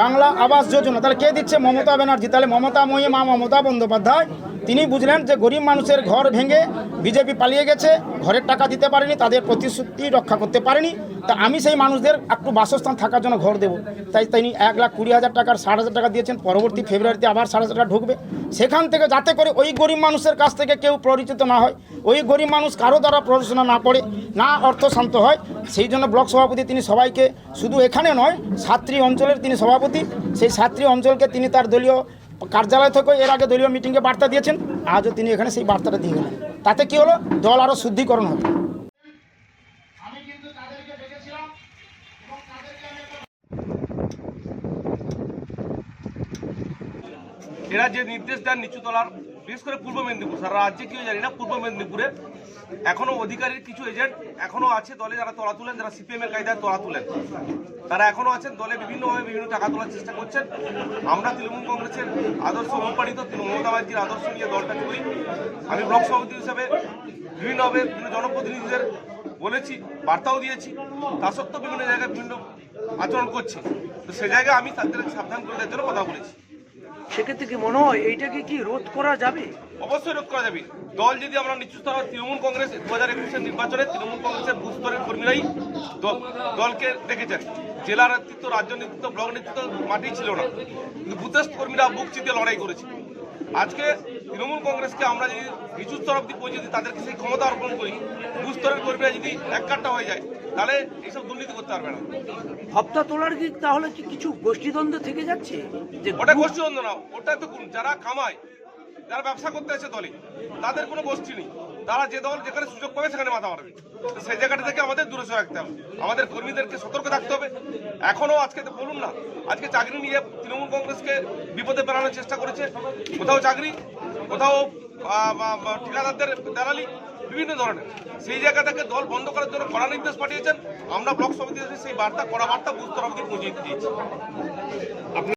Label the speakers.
Speaker 1: বাংলা আবাস যোজনা। তাহলে কে দিচ্ছে? মমতা ব্যানার্জি। তাহলে মমতা ময়ী মা মমতা বন্দ্যোপাধ্যায়। তিনি বুঝলেন যে গরিব মানুষের ঘর ভেঙে বিজেপি পালিয়ে গেছে, ঘরের টাকা দিতে পারেনি, তাদের প্রতিশ্রুতি রক্ষা করতে পারেনি, তা আমি সেই মানুষদের একটু বাসস্থান থাকার জন্য ঘর দেবো। তাই তিনি এক লাখ কুড়ি হাজার টাকার, ষাট হাজার টাকা দিয়েছেন, পরবর্তী ফেব্রুয়ারিতে আবার ষাট হাজার টাকা ঢুকবে। সেখান থেকে যাতে করে ওই গরিব মানুষের কাছ থেকে কেউ পরিচিত না হয়, ওই গরিব মানুষ কারও দ্বারা প্ররোচনা না পড়ে না অর্থ শান্ত হয়, সেই জন্য ব্লক সভাপতি তিনি সবাইকে, শুধু এখানে নয় সাত্রী অঞ্চলের তিনি সভাপতি, সেই সাত্রী অঞ্চলকে তিনি তার দলীয় কার্যালয় থেকে এর আগে দলীয় মিটিংয়ে বার্তা দিয়েছেন আজও তিনি এখানে সেই বার্তাটা দিয়ে গেলেন। তাতে কি হলো? দল আরও শুদ্ধিকরণ হবে। আমি কিন্তু তাদেরকে ডেকেছিলাম এবং তাদেরকে আমি
Speaker 2: এরা যে নির্দেশ দেন নিচুতলার বিশেষ করে পূর্ব মেদিনীপুর, সারা রাজ্যে কেউ জানি না, পূর্ব মেদিনীপুরে এখনও অধিকারীর কিছু এজেন্ট এখনও আছে দলে যারা তোলা তুলেন, যারা সিপিএম এর কায়দায় তোলা তুলেন। তারা এখনও আছেন দলে, বিভিন্নভাবে বিভিন্ন টাকা তোলার চেষ্টা করছেন। আমরা তৃণমূল কংগ্রেসের আদর্শ অনুপ্রাণিত তৃণমূল মমতা ব্যানার্জির আদর্শ নিয়ে দলটা চলি। আমি ব্লক সভাপতি হিসেবে বিভিন্নভাবে বিভিন্ন জনপ্রতিনিধিদের বলেছি, বার্তাও দিয়েছি। তা সত্ত্বেও বিভিন্ন জায়গায় বিভিন্ন আচরণ করছে। তো সে জায়গায় আমি তাদের সাবধান করে দেওয়ার জন্য কথা বলেছি।
Speaker 3: সেক্ষেত্রে কি মনে হয় এইটাকে কি রোধ করা যাবে?
Speaker 2: অবশ্যই রোধ করা যাবে। দল যদি আমরা নিচু হয়, তৃণমূল কংগ্রেস দু হাজার একুশের নির্বাচনে তৃণমূল কংগ্রেসের বুথ স্তরের কর্মীরাই দল- দলকে দেখেছেন জেলা নেতৃত্ব, রাজ্য নেতৃত্ব, ব্লক নেতৃত্ব মাটি ছিল না। কিন্তু বুথের কর্মীরা বুক চিতে লড়াই করেছে। আজকে তৃণমূল কংগ্রেসকে আমরা যদি নিচু স্তর অব্দি পৌঁছে দিই তাদেরকে সেই ক্ষমতা অর্পণ করি দুস্তরের কর্মীরা যদি এককাট্টা হয়ে যায় তাহলে এইসব দুর্নীতি করতে পারবে না।
Speaker 3: হপ্তা তোলার কি তাহলে কি কিছু গোষ্ঠীদ্বন্দ্ব থেকে যাচ্ছে? যে
Speaker 2: ওটা গোষ্ঠী দ্বন্দ্ব না ওটা তো যারা কামায় যারা ব্যবসা করতে আছে দলে তাদের কোনো গোষ্ঠী নেই। তারা যে দল যেখানে সুযোগ পাবে সেখানে মাথা মারবে। সেই জায়গাটা থেকে আমাদের দূরে সরে রাখতে হবে। আমাদের কর্মীদেরকে সতর্ক থাকতে হবে। এখনও আজকে তো বলুন না আজকে চাকরি নিয়ে তৃণমূল কংগ্রেসকে বিপদে পেরানোর চেষ্টা করেছে। কোথাও চাকরি কোথাও ঠিকাদারদের দালালি বিভিন্ন ধরনের। সেই জায়গা থেকে দল বন্ধ করার জন্য কড়া নির্দেশ পাঠিয়েছেন। আমরা ব্লক সমিতি সেই বার্তা, কড়া বার্তা বুঝতে আমাদের পৌঁছে দিয়েছি।